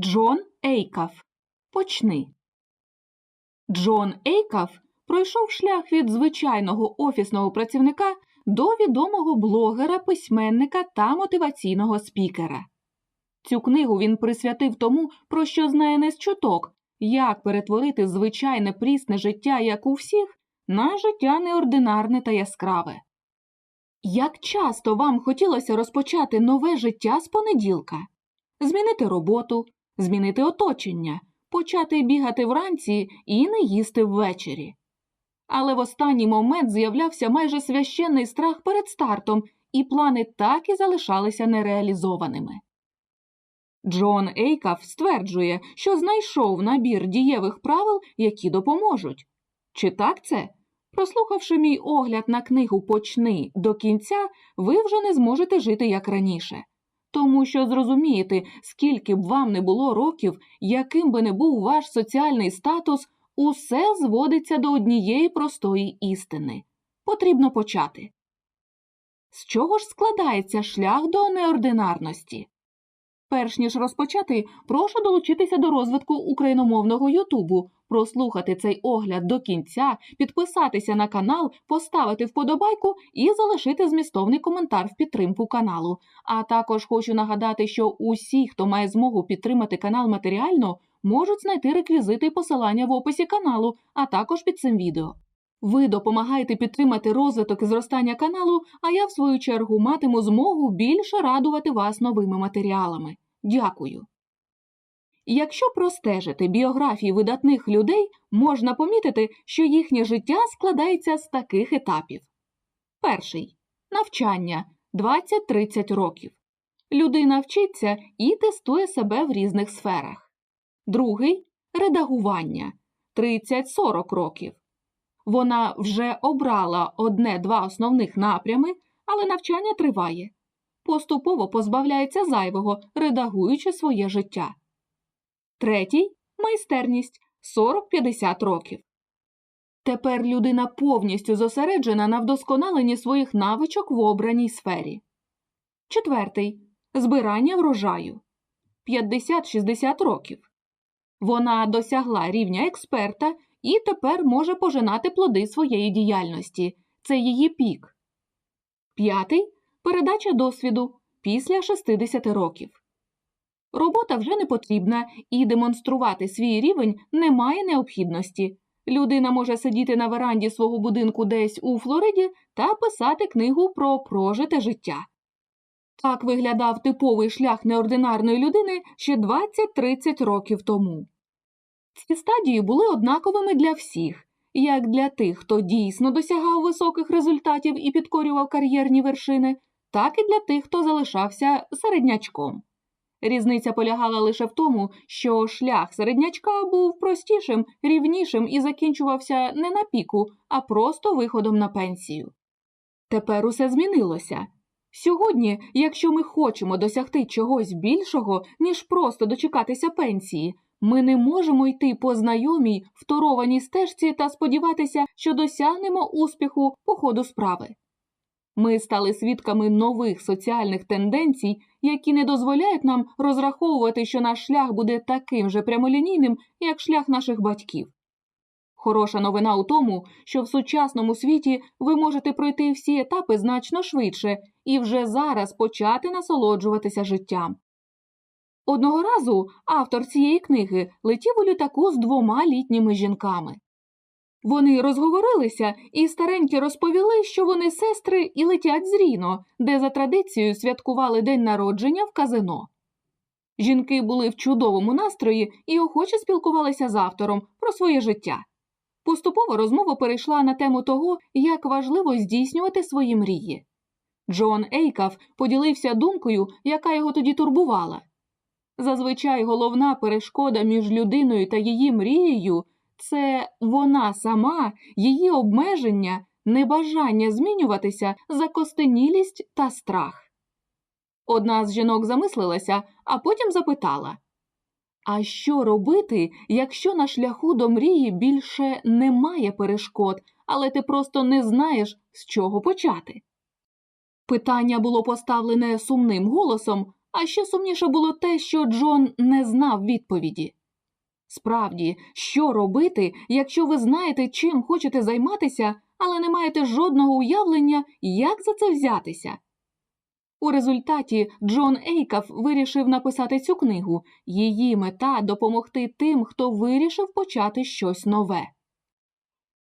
Джон Ейкаф. Почни. Джон Ейкаф пройшов шлях від звичайного офісного працівника до відомого блогера, письменника та мотиваційного спікера. Цю книгу він присвятив тому, про що знає не з чуток, як перетворити звичайне прісне життя, як у всіх, на життя неординарне та яскраве. Як часто вам хотілося розпочати нове життя з понеділка, змінити роботу, змінити оточення, почати бігати вранці і не їсти ввечері. Але в останній момент з'являвся майже священний страх перед стартом, і плани так і залишалися нереалізованими. Джон Ейкаф стверджує, що знайшов набір дієвих правил, які допоможуть. Чи так це? Прослухавши мій огляд на книгу Почни до кінця, ви вже не зможете жити як раніше. Тому що зрозумієте, скільки б вам не було років, яким би не був ваш соціальний статус, усе зводиться до однієї простої істини. Потрібно почати. З чого ж складається шлях до неординарності? Перш ніж розпочати, прошу долучитися до розвитку україномовного Ютубу, прослухати цей огляд до кінця, підписатися на канал, поставити вподобайку і залишити змістовний коментар в підтримку каналу. А також хочу нагадати, що усі, хто має змогу підтримати канал матеріально, можуть знайти реквізити і посилання в описі каналу, а також під цим відео. Ви допомагаєте підтримати розвиток і зростання каналу, а я, в свою чергу, матиму змогу більше радувати вас новими матеріалами. Дякую. Якщо простежити біографії видатних людей, можна помітити, що їхнє життя складається з таких етапів. Перший навчання 20-30 років. Людина вчиться і тестує себе в різних сферах. Другий редагування 30-40 років. Вона вже обрала одне-два основних напрями, але навчання триває. Поступово позбавляється зайвого, редагуючи своє життя. Третій майстерність 40-50 років. Тепер людина повністю зосереджена на вдосконаленні своїх навичок в обраній сфері. Четвертий збирання врожаю 50-60 років. Вона досягла рівня експерта і тепер може пожинати плоди своєї діяльності. Це її пік. П'ятий передача досвіду після 60 років. Робота вже не потрібна і демонструвати свій рівень немає необхідності. Людина може сидіти на веранді свого будинку десь у Флориді та писати книгу про прожите життя. Так виглядав типовий шлях неординарної людини ще 20-30 років тому. Ці стадії були однаковими для всіх, як для тих, хто дійсно досягав високих результатів і підкорював кар'єрні вершини, так і для тих, хто залишався середнячком. Різниця полягала лише в тому, що шлях середнячка був простішим, рівнішим і закінчувався не на піку, а просто виходом на пенсію. Тепер усе змінилося. Сьогодні, якщо ми хочемо досягти чогось більшого, ніж просто дочекатися пенсії, ми не можемо йти по знайомій второваній стежці та сподіватися, що досягнемо успіху по ходу справи. Ми стали свідками нових соціальних тенденцій, які не дозволяють нам розраховувати, що наш шлях буде таким же прямолінійним, як шлях наших батьків. Хороша новина у тому, що в сучасному світі ви можете пройти всі етапи значно швидше і вже зараз почати насолоджуватися життям. Одного разу автор цієї книги летів у літаку з двома літніми жінками. Вони розговорилися і старенькі розповіли, що вони сестри і летять з Ріно, де за традицією святкували день народження в казино. Жінки були в чудовому настрої і охоче спілкувалися з автором про своє життя. Поступово розмова перейшла на тему того, як важливо здійснювати свої мрії. Джон Ейкаф поділився думкою, яка його тоді турбувала. Зазвичай головна перешкода між людиною та її мрією це вона сама, її обмеження, небажання змінюватися, закостенілість та страх. Одна з жінок замислилася, а потім запитала А що робити, якщо на шляху до мрії більше немає перешкод, але ти просто не знаєш, з чого почати? Питання було поставлене сумним голосом, А ще сумніше було те, що Джон не знав відповіді. Справді, що робити, якщо ви знаєте, чим хочете займатися, але не маєте жодного уявлення, як за це взятися? У результаті Джон Ейкаф вирішив написати цю книгу. Її мета допомогти тим, хто вирішив почати щось нове.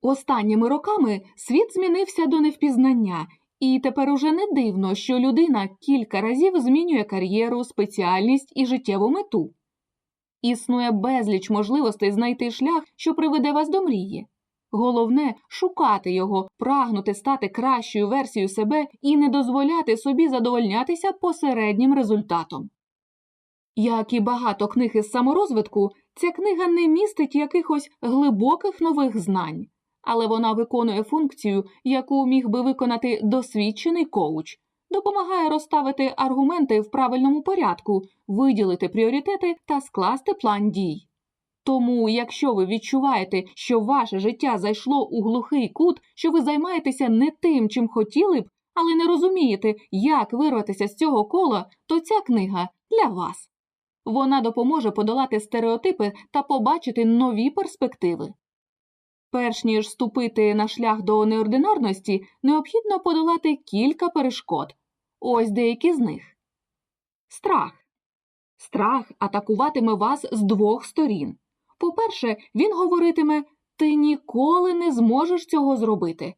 Останніми роками світ змінився до невпізнання, і тепер уже не дивно, що людина кілька разів змінює кар'єру, спеціальність і життєву мету. Існує безліч можливостей знайти шлях, що приведе вас до мрії. Головне шукати його, прагнути стати кращою версією себе і не дозволяти собі задовольнятися посереднім результатом. Як і багато книг із саморозвитку, ця книга не містить якихось глибоких нових знань, але вона виконує функцію, яку міг би виконати досвідчений коуч, допомагає розставити аргументи в правильному порядку, виділити пріоритети та скласти план дій. Тому, якщо ви відчуваєте, що ваше життя зайшло у глухий кут, що ви займаєтеся не тим, чим хотіли б, але не розумієте, як вирватися з цього кола, то ця книга для вас. Вона допоможе подолати стереотипи та побачити нові перспективи. Перш ніж ступити на шлях до неординарності, необхідно подолати кілька перешкод. Ось деякі з них. Страх. Страх атакуватиме вас з двох сторін. По-перше, він говоритиме ти ніколи не зможеш цього зробити.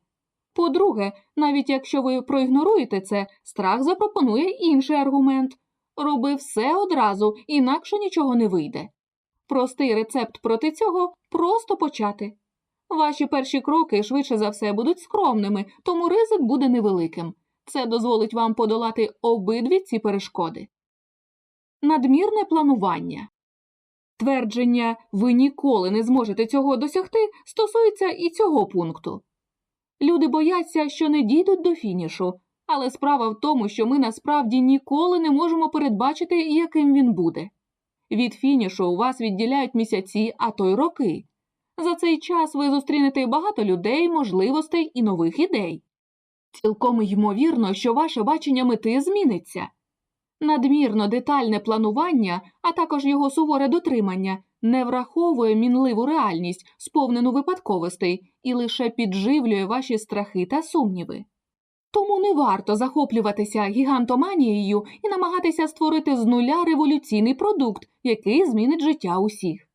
По-друге, навіть якщо ви проігноруєте це, страх запропонує інший аргумент роби все одразу, інакше нічого не вийде. Простий рецепт проти цього просто почати. Ваші перші кроки швидше за все будуть скромними, тому ризик буде невеликим. Це дозволить вам подолати обидві ці перешкоди. Надмірне планування. Твердження ви ніколи не зможете цього досягти стосується і цього пункту. Люди бояться, що не дійдуть до фінішу, але справа в тому, що ми насправді ніколи не можемо передбачити, яким він буде. Від фінішу у вас відділяють місяці, а то й роки. За цей час ви зустрінете багато людей, можливостей і нових ідей. Цілком ймовірно, що ваше бачення мети зміниться. Надмірно детальне планування, а також його суворе дотримання, не враховує мінливу реальність, сповнену випадковостей, і лише підживлює ваші страхи та сумніви. Тому не варто захоплюватися гігантоманією і намагатися створити з нуля революційний продукт, який змінить життя усіх.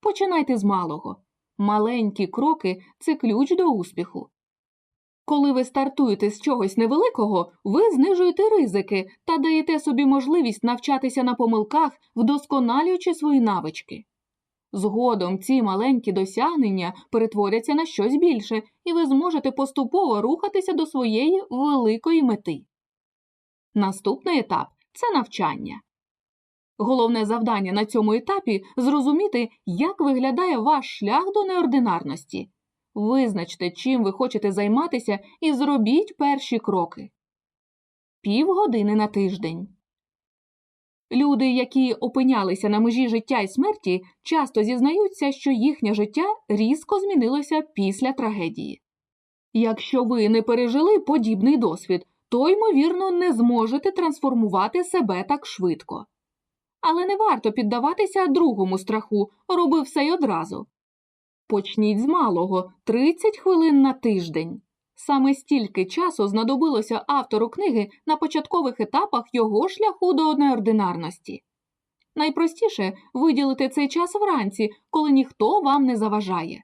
Починайте з малого. Маленькі кроки це ключ до успіху. Коли ви стартуєте з чогось невеликого, ви знижуєте ризики та даєте собі можливість навчатися на помилках, вдосконалюючи свої навички. Згодом ці маленькі досягнення перетворяться на щось більше, і ви зможете поступово рухатися до своєї великої мети. Наступний етап це навчання. Головне завдання на цьому етапі зрозуміти, як виглядає ваш шлях до неординарності. Визначте, чим ви хочете займатися, і зробіть перші кроки. Півгодини на тиждень. Люди, які опинялися на межі життя і смерті, часто зізнаються, що їхнє життя різко змінилося після трагедії. Якщо ви не пережили подібний досвід, то, ймовірно, не зможете трансформувати себе так швидко. Але не варто піддаватися другому страху, роби все й одразу. Почніть з малого 30 хвилин на тиждень. Саме стільки часу знадобилося автору книги на початкових етапах його шляху до неординарності. Найпростіше виділити цей час вранці, коли ніхто вам не заважає.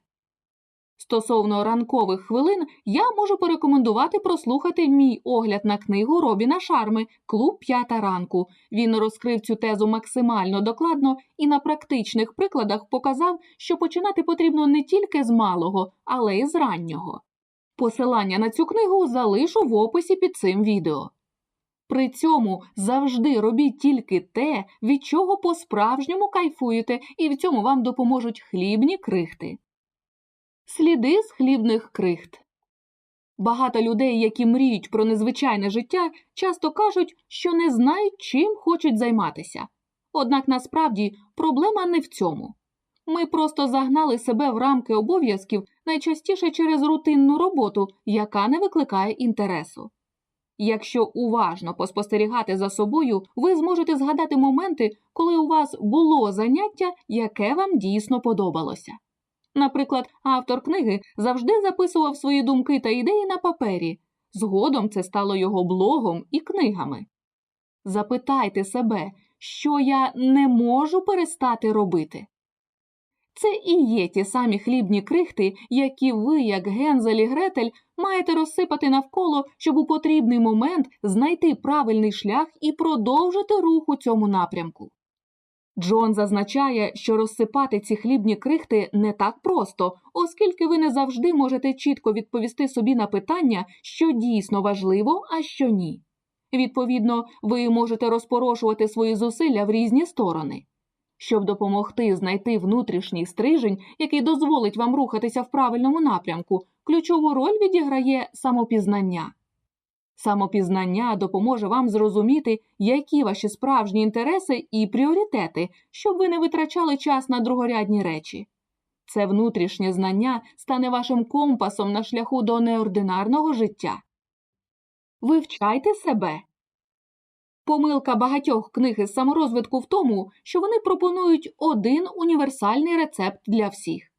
Стосовно ранкових хвилин я можу порекомендувати прослухати мій огляд на книгу Робіна Шарми Клуб п'ята ранку. Він розкрив цю тезу максимально докладно і на практичних прикладах показав, що починати потрібно не тільки з малого, але й з раннього. Посилання на цю книгу залишу в описі під цим відео. При цьому завжди робіть тільки те, від чого по-справжньому кайфуєте, і в цьому вам допоможуть хлібні крихти. Сліди з хлібних крихт. Багато людей, які мріють про незвичайне життя, часто кажуть, що не знають, чим хочуть займатися. Однак насправді проблема не в цьому. Ми просто загнали себе в рамки обов'язків найчастіше через рутинну роботу, яка не викликає інтересу. Якщо уважно поспостерігати за собою, ви зможете згадати моменти, коли у вас було заняття, яке вам дійсно подобалося. Наприклад, автор книги завжди записував свої думки та ідеї на папері. Згодом це стало його блогом і книгами. Запитайте себе, що я не можу перестати робити. Це і є ті самі хлібні крихти, які ви, як Гензель і Гретель, маєте розсипати навколо, щоб у потрібний момент знайти правильний шлях і продовжити рух у цьому напрямку. Джон зазначає, що розсипати ці хлібні крихти не так просто, оскільки ви не завжди можете чітко відповісти собі на питання, що дійсно важливо, а що ні. Відповідно, ви можете розпорошувати свої зусилля в різні сторони. Щоб допомогти знайти внутрішній стрижень, який дозволить вам рухатися в правильному напрямку, ключову роль відіграє самопізнання. Самопізнання допоможе вам зрозуміти, які ваші справжні інтереси і пріоритети, щоб ви не витрачали час на другорядні речі. Це внутрішнє знання стане вашим компасом на шляху до неординарного життя. Вивчайте себе. Помилка багатьох книг із саморозвитку в тому, що вони пропонують один універсальний рецепт для всіх.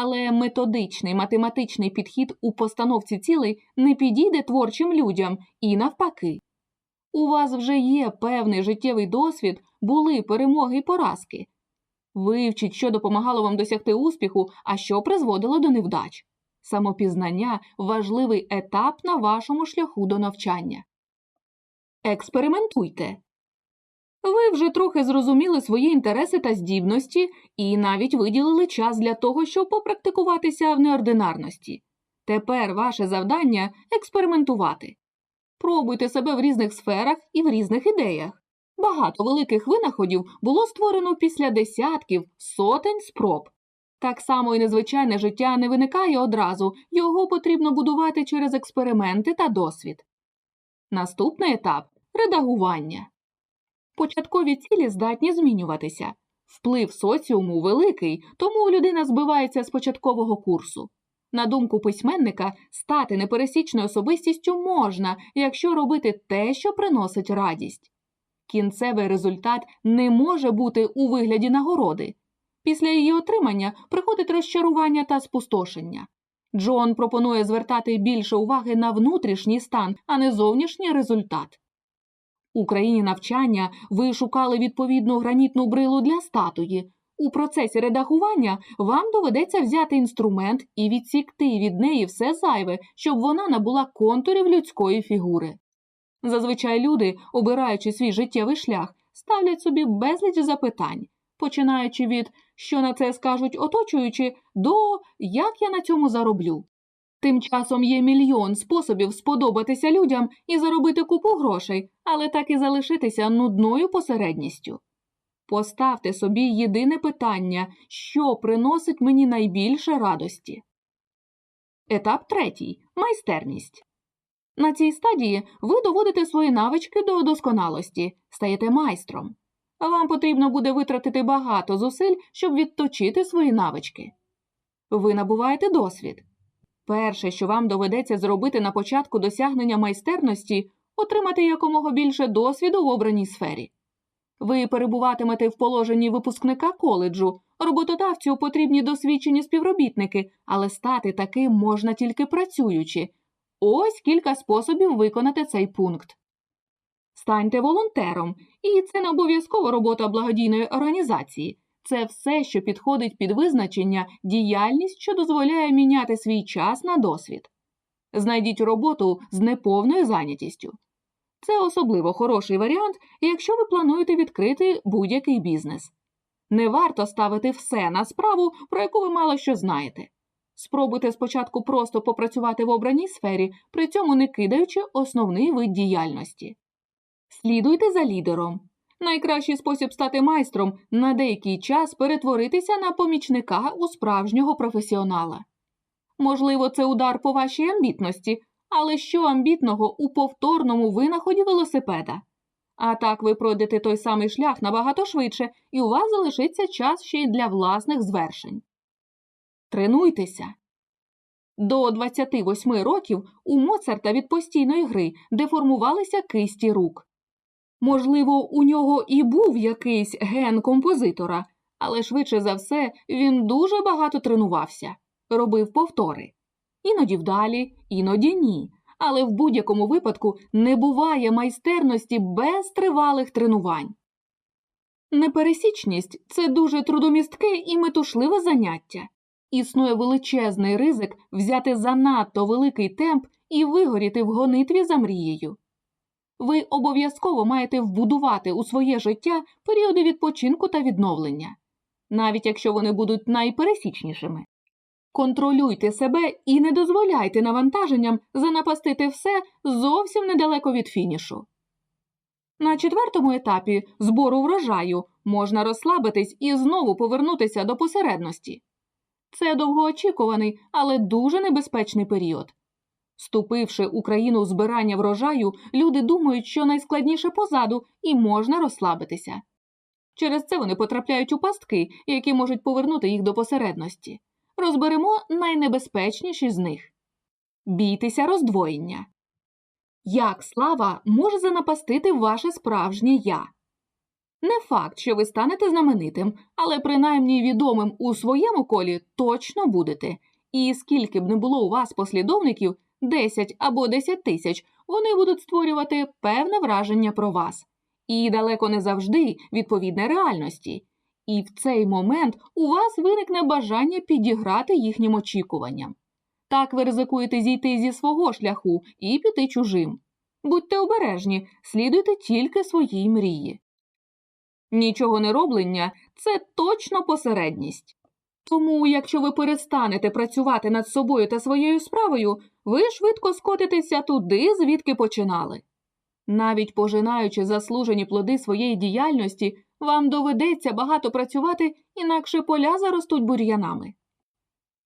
Але методичний математичний підхід у постановці цілей не підійде творчим людям і навпаки. У вас вже є певний життєвий досвід, були перемоги і поразки. Вивчіть, що допомагало вам досягти успіху, а що призводило до невдач. Самопізнання важливий етап на вашому шляху до навчання. Експериментуйте. Ви вже трохи зрозуміли свої інтереси та здібності і навіть виділили час для того, щоб попрактикуватися в неординарності. Тепер ваше завдання експериментувати. Пробуйте себе в різних сферах і в різних ідеях. Багато великих винаходів було створено після десятків, сотень спроб. Так само і незвичайне життя не виникає одразу, його потрібно будувати через експерименти та досвід. Наступний етап редагування. Початкові цілі здатні змінюватися. Вплив соціуму великий, тому людина збивається з початкового курсу. На думку письменника, стати непересічною особистістю можна, якщо робити те, що приносить радість. Кінцевий результат не може бути у вигляді нагороди. Після її отримання приходить розчарування та спустошення. Джон пропонує звертати більше уваги на внутрішній стан, а не зовнішній результат. У країні навчання ви шукали відповідну гранітну брилу для статуї. У процесі редагування вам доведеться взяти інструмент і відсікти від неї все зайве, щоб вона набула контурів людської фігури. Зазвичай люди, обираючи свій життєвий шлях, ставлять собі безліч запитань, починаючи від що на це скажуть оточуючи, до як я на цьому зароблю. Тим часом є мільйон способів сподобатися людям і заробити купу грошей, але так і залишитися нудною посередністю. Поставте собі єдине питання, що приносить мені найбільше радості. Етап третій майстерність. На цій стадії ви доводите свої навички до досконалості, стаєте майстром. Вам потрібно буде витратити багато зусиль, щоб відточити свої навички. Ви набуваєте досвід. Перше, що вам доведеться зробити на початку досягнення майстерності, отримати якомога більше досвіду в обраній сфері. Ви перебуватимете в положенні випускника коледжу, роботодавцю потрібні досвідчені співробітники, але стати таким можна тільки працюючи. Ось кілька способів виконати цей пункт. Станьте волонтером, і це не обов'язково робота благодійної організації. Це все, що підходить під визначення діяльність, що дозволяє міняти свій час на досвід. Знайдіть роботу з неповною зайнятістю. Це особливо хороший варіант, якщо ви плануєте відкрити будь-який бізнес. Не варто ставити все на справу, про яку ви мало що знаєте. Спробуйте спочатку просто попрацювати в обраній сфері, при цьому не кидаючи основний вид діяльності. Слідуйте за лідером. Найкращий спосіб стати майстром на деякий час перетворитися на помічника у справжнього професіонала. Можливо, це удар по вашій амбітності, але що амбітного у повторному винаході велосипеда? А так ви пройдете той самий шлях набагато швидше, і у вас залишиться час ще й для власних звершень. Тренуйтеся. До 28 років у Моцарта від постійної гри деформувалися кисті рук. Можливо, у нього і був якийсь ген композитора, але швидше за все він дуже багато тренувався, робив повтори. Іноді вдалі, іноді ні. Але в будь-якому випадку не буває майстерності без тривалих тренувань. Непересічність це дуже трудомістке і метушливе заняття. Існує величезний ризик взяти занадто великий темп і вигоріти в гонитві за мрією. Ви обов'язково маєте вбудувати у своє життя періоди відпочинку та відновлення, навіть якщо вони будуть найпересічнішими. Контролюйте себе і не дозволяйте навантаженням занапастити все зовсім недалеко від фінішу. На четвертому етапі збору врожаю можна розслабитись і знову повернутися до посередності. Це довгоочікуваний, але дуже небезпечний період. Вступивши у країну збирання врожаю, люди думають, що найскладніше позаду і можна розслабитися. Через це вони потрапляють у пастки, які можуть повернути їх до посередності. Розберемо найнебезпечніші з них. Бійтеся роздвоєння. Як слава може занапастити ваше справжнє я? Не факт, що ви станете знаменитим, але принаймні відомим у своєму колі точно будете. І скільки б не було у вас послідовників, 10 або 10 тисяч, вони будуть створювати певне враження про вас. І далеко не завжди відповідне реальності. І в цей момент у вас виникне бажання підіграти їхнім очікуванням. Так ви ризикуєте зійти зі свого шляху і піти чужим. Будьте обережні, слідуйте тільки своїй мрії. Нічого не роблення це точно посередність. Тому, якщо ви перестанете працювати над собою та своєю справою, ви швидко скотитеся туди, звідки починали. Навіть пожинаючи заслужені плоди своєї діяльності, вам доведеться багато працювати, інакше поля заростуть бур'янами.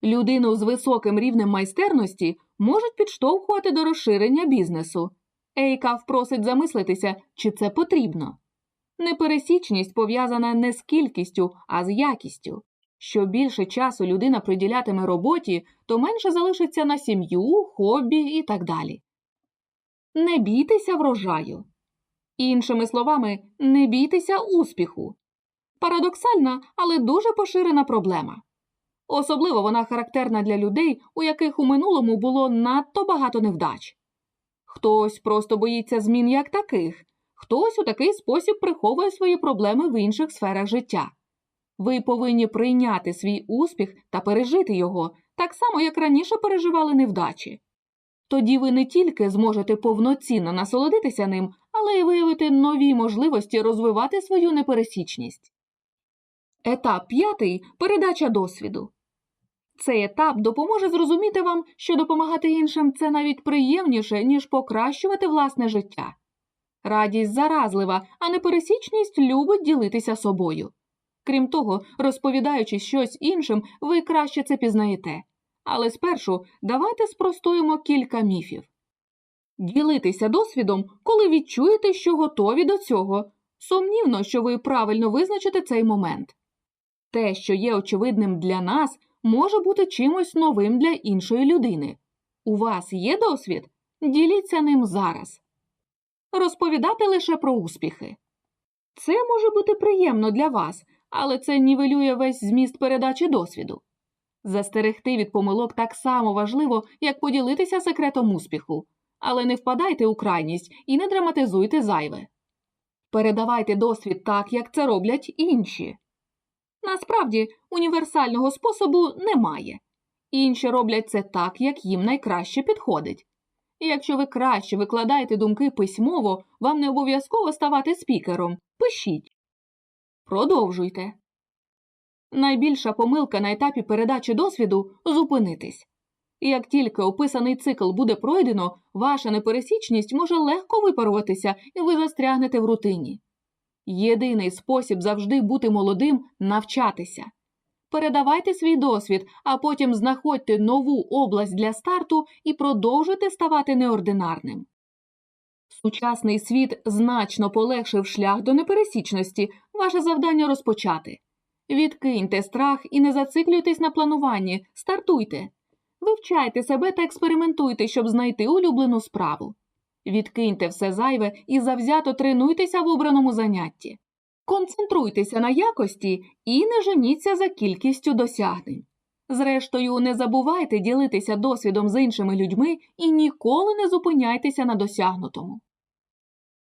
Людину з високим рівнем майстерності можуть підштовхувати до розширення бізнесу. Ейкав просить замислитися, чи це потрібно. Непересічність пов'язана не з кількістю, а з якістю. Що більше часу людина приділятиме роботі, то менше залишиться на сім'ю, хобі і так далі. Не бійтеся врожаю. Іншими словами, не бійтеся успіху. Парадоксальна, але дуже поширена проблема. Особливо вона характерна для людей, у яких у минулому було надто багато невдач. Хтось просто боїться змін як таких, хтось у такий спосіб приховує свої проблеми в інших сферах життя. Ви повинні прийняти свій успіх та пережити його, так само, як раніше переживали невдачі. Тоді ви не тільки зможете повноцінно насолодитися ним, але й виявити нові можливості розвивати свою непересічність. Етап п'ятий передача досвіду. Цей етап допоможе зрозуміти вам, що допомагати іншим це навіть приємніше, ніж покращувати власне життя. Радість заразлива, а непересічність любить ділитися собою. Крім того, розповідаючи щось іншим, ви краще це пізнаєте. Але спершу давайте спростуємо кілька міфів. Ділитися досвідом, коли відчуєте, що готові до цього. Сумнівно, що ви правильно визначите цей момент. Те, що є очевидним для нас, може бути чимось новим для іншої людини. У вас є досвід? Діліться ним зараз. Розповідати лише про успіхи. Це може бути приємно для вас, але це нівелює весь зміст передачі досвіду. Застерегти від помилок так само важливо, як поділитися секретом успіху, але не впадайте у крайність і не драматизуйте зайве. Передавайте досвід так, як це роблять інші. Насправді, універсального способу немає. Інші роблять це так, як їм найкраще підходить. І якщо ви краще викладаєте думки письмово, вам не обов'язково ставати спікером. Пишіть. Продовжуйте. Найбільша помилка на етапі передачі досвіду зупинитись. Як тільки описаний цикл буде пройдено, ваша непересічність може легко випаруватися, і ви застрягнете в рутині. Єдиний спосіб завжди бути молодим навчатися. Передавайте свій досвід, а потім знаходьте нову область для старту і продовжуйте ставати неординарним. Сучасний світ значно полегшив шлях до непересічності, ваше завдання розпочати. Відкиньте страх і не зациклюйтесь на плануванні, стартуйте. Вивчайте себе та експериментуйте, щоб знайти улюблену справу. Відкиньте все зайве і завзято тренуйтеся в обраному занятті. Концентруйтеся на якості і не женіться за кількістю досягнень. Зрештою, не забувайте ділитися досвідом з іншими людьми і ніколи не зупиняйтеся на досягнутому.